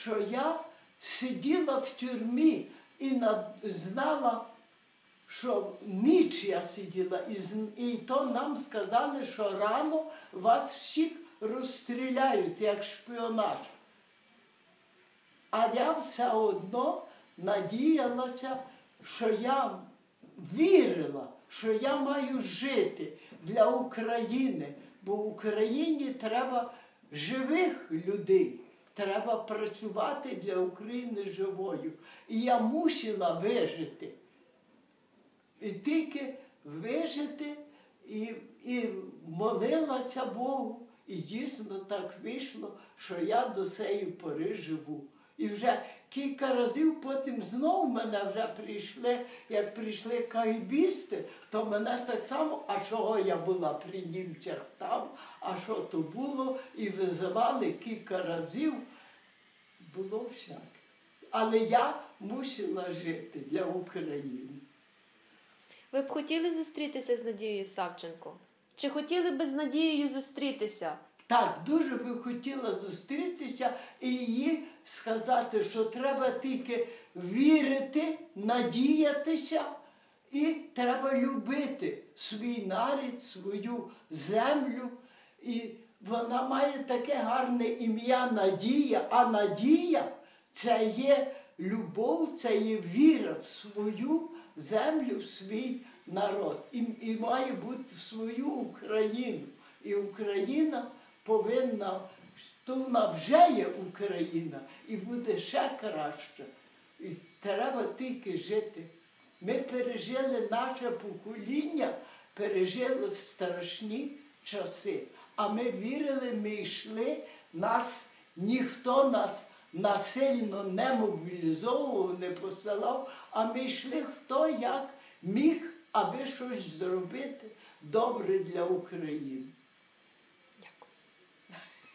що я сиділа в тюрмі і знала, що ніч я сиділа, і, то нам сказали, що рано вас всіх розстріляють як шпіонаж. А я все одно надіялася, що я вірила, що я маю жити для України, бо в Україні треба живих людей. Треба працювати для України живою. І я мусила вижити. І тільки вижити і, і молилася Богу. І дійсно так вийшло, що я до цієї пори живу. І вже кілька разів потім знову мене вже прийшли, як прийшли кайбісти, то мене так само, а чого я була при німцях там, а що то було, і визивали кілька разів. Було всяке. Але я мусила жити для України. Ви б хотіли зустрітися з Надією Савченко? Чи хотіли би з Надією зустрітися? Так, дуже би хотіла зустрітися і їй сказати, що треба тільки вірити, надіятися, і треба любити свій нарід, свою землю. І вона має таке гарне ім'я Надія, а Надія це є любов, це є віра в свою землю, в свій народ. І, і має бути в свою Україну. І Україна повинна, то вона вже є Україна і буде ще краще. І треба тільки жити. Ми пережили наше покоління, пережило страшні часи. А ми вірили, ми йшли, нас ніхто нас насильно не мобілізовував, не посилав, а ми йшли хто як міг, аби щось зробити добре для України.